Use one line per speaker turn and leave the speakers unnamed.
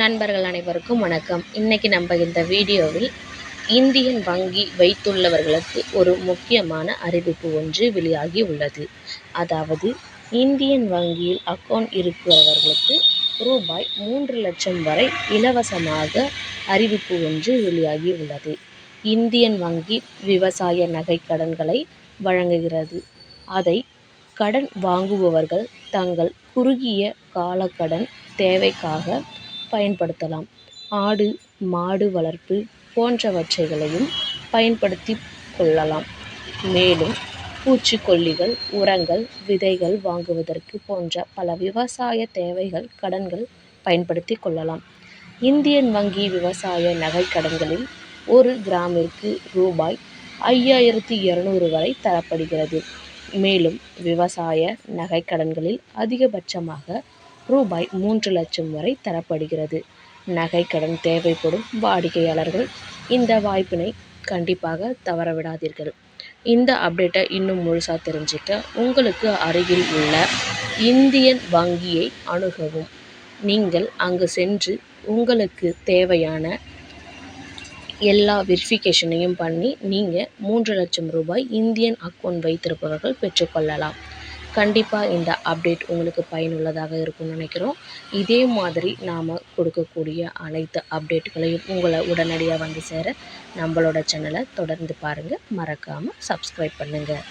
நண்பர்கள் அனைவருக்கும் வணக்கம். இன்னைக்கு நம்ம இந்த வீடியோவில் இந்தியன் வங்கி வைத்துள்ளவர்களுக்கு ஒரு முக்கியமான அறிவிப்பு ஒன்று வெளியாகி உள்ளது. அதாவது இந்தியன் வங்கியில் அக்கௌண்ட் இருக்கிறவர்களுக்கு ரூபாய் மூன்று லட்சம் வரை இலவசமாக அறிவிப்பு ஒன்று வெளியாகி உள்ளது. இந்தியன் வங்கி விவசாய நகை கடன்களை வழங்குகிறது. அதை கடன் வாங்குபவர்கள் தங்கள் குறுகிய காலக்கடன் தேவைக்காக பயன்படுத்தலாம். ஆடு மாடு வளர்ப்பு போன்றவற்றைகளையும் பயன்படுத்தி கொள்ளலாம். மேலும் பூச்சிக்கொல்லிகள் உரங்கள் விதைகள் வாங்குவதற்கு போன்ற பல விவசாய தேவைகள் கடன்கள் பயன்படுத்தி கொள்ளலாம். இந்தியன் வங்கி விவசாய நகை கடன்களில் ஒரு கிராமிற்கு ரூபாய் ஐயாயிரத்தி இரநூறு வரை தரப்படுகிறது. மேலும் விவசாய நகை கடன்களில் அதிகபட்சமாக ரூபாய் மூன்று லட்சம் வரை தரப்படுகிறது. நகை கடன் தேவைப்படும் வாடிக்கையாளர்கள் இந்த வாய்ப்பினை கண்டிப்பாக தவறவிடாதீர்கள். இந்த அப்டேட்டை இன்னும் முழுசாக தெரிஞ்சுக்க உங்களுக்கு அருகில் உள்ள இந்தியன் வங்கியை அணுகவும். நீங்கள் அங்கு சென்று உங்களுக்கு தேவையான எல்லா வெரிஃபிகேஷனையும் பண்ணி நீங்கள் மூன்று லட்சம் ரூபாய் இந்தியன் அக்கௌண்ட் வைத்திருப்பவர்கள் பெற்றுக்கொள்ளலாம். கண்டிப்பாக இந்த அப்டேட் உங்களுக்கு பயனுள்ளதாக இருக்கும்னு நினைக்கிறோம். இதே மாதிரி நாம் கொடுக்கக்கூடிய அனைத்து அப்டேட்டுகளையும் உங்களை உடனடியாக வந்து சேர நம்மளோட சேனலை தொடர்ந்து பாருங்கள் மறக்காமல் சப்ஸ்கிரைப் பண்ணுங்கள்